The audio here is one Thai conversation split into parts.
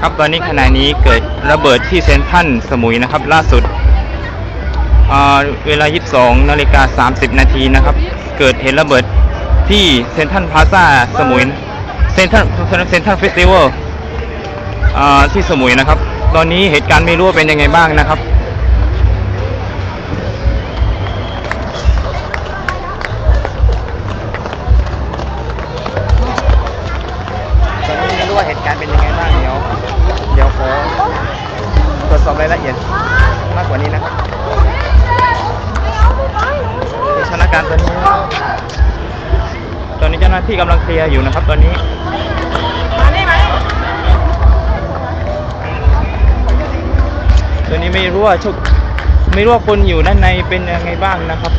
ครับตอนนี้ขณะนี้เกิดระเบิดที่เซนทันสมุยนะครับ ล่าสุดอ่าเวลา 22นาฬิกา30 นาทีนะครับ เกิดเหตุระเบิดที่เซนทันพลาซ่าสมุยเซนทันเซนทันเฟสติวัลที่สมุยนะครับ ตอนนี้เหตุการณ์ไม่รู้ว่าเป็นยังไงบ้างนะครับ การเป็นยังไงบ้างเดี๋ยวเดี๋ยวขอตรวจสอบรายละเอียดมากกว่านี้นะครับสถานการณ์ตอนนี้ ตอนนี้เจ้าหน้าที่กำลังเคลียร์อยู่นะครับ ตอนนี้ตอนนี้ไม่รู้ว่าชุกไม่รู้ว่าคนอยู่ด้านในเป็นยังไงบ้างนะครับ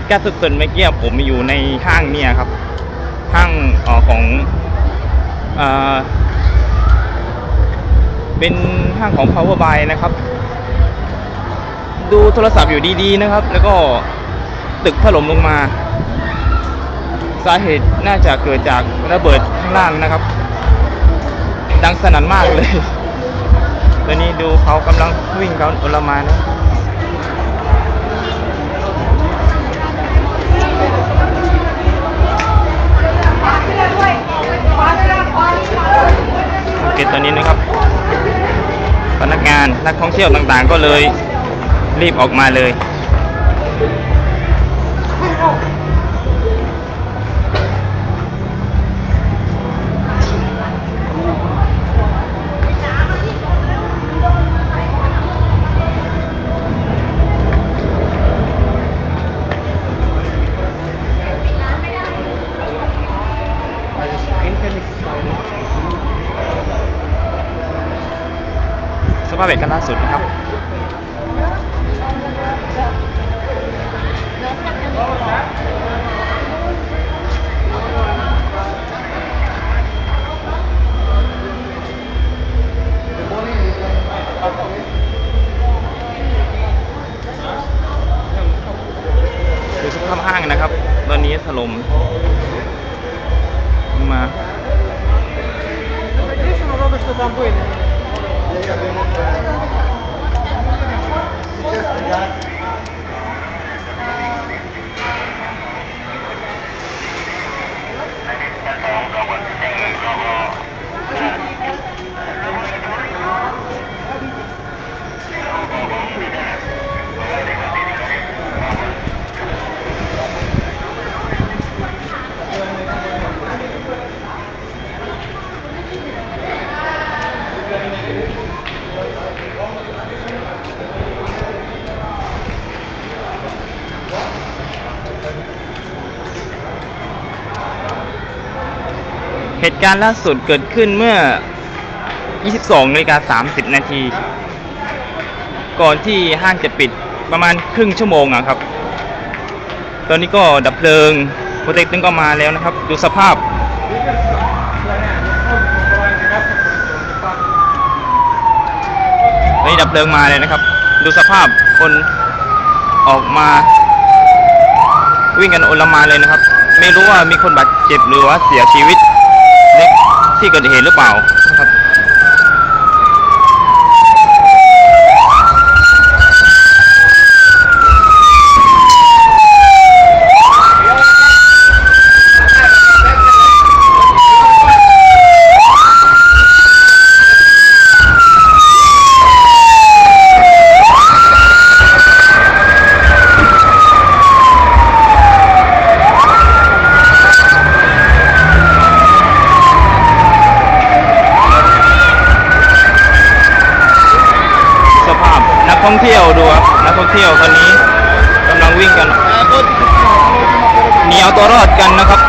ตุการณ์สดๆเมื่อกี้ผมอยู่ในห้างเนี่ยครับ ห้างออของเออเป็นห้างของ Power Buy นะครับ ดูโทรศัพท์อยู่ดีๆนะครับ แล้วก็ตึกถล่มลงมา สาเหตุน่าจะเกิดจากระเบิดข้างล่างนะครับ ดังสนั่นมากเลยตอนนี้ดูเขากำลังวิ่งกันอลมานนะ พนักงานนักท่องเที่ยวต่างๆ ก็เลยรีบออกมาเลย ภาพเหตุการณ์ล่าสุดนะครับคือสภาพห้างนะครับ ตอนนี้ถล่มมา Sono robe sto Gracias. เหตุการณ์ล่าสุดเกิดขึ้นเมื่อ 22นาฬิกา30 นาที ก่อนที่ห้างจะปิดประมาณครึ่งชั่วโมงอะครับ ตอนนี้ก็ดับเพลิงโปรเจกต์ตึงก็มาแล้วนะครับ ดูสภาพ ตอนนี้ดับเพลิงมาเลยนะครับ ดูสภาพคนออกมา วิ่งกันโอลมานเลยนะครับ ไม่รู้ว่ามีคนบาดเจ็บหรือว่าเสียชีวิตในที่เกิดเหตุหรือเปล่านะครับ สภาพนักท่ องเที่ยวดูครับนักท่องเที่ยวตอนนี้กำลังวิ่งกันหนีเอาตัวรอดกันนะครับ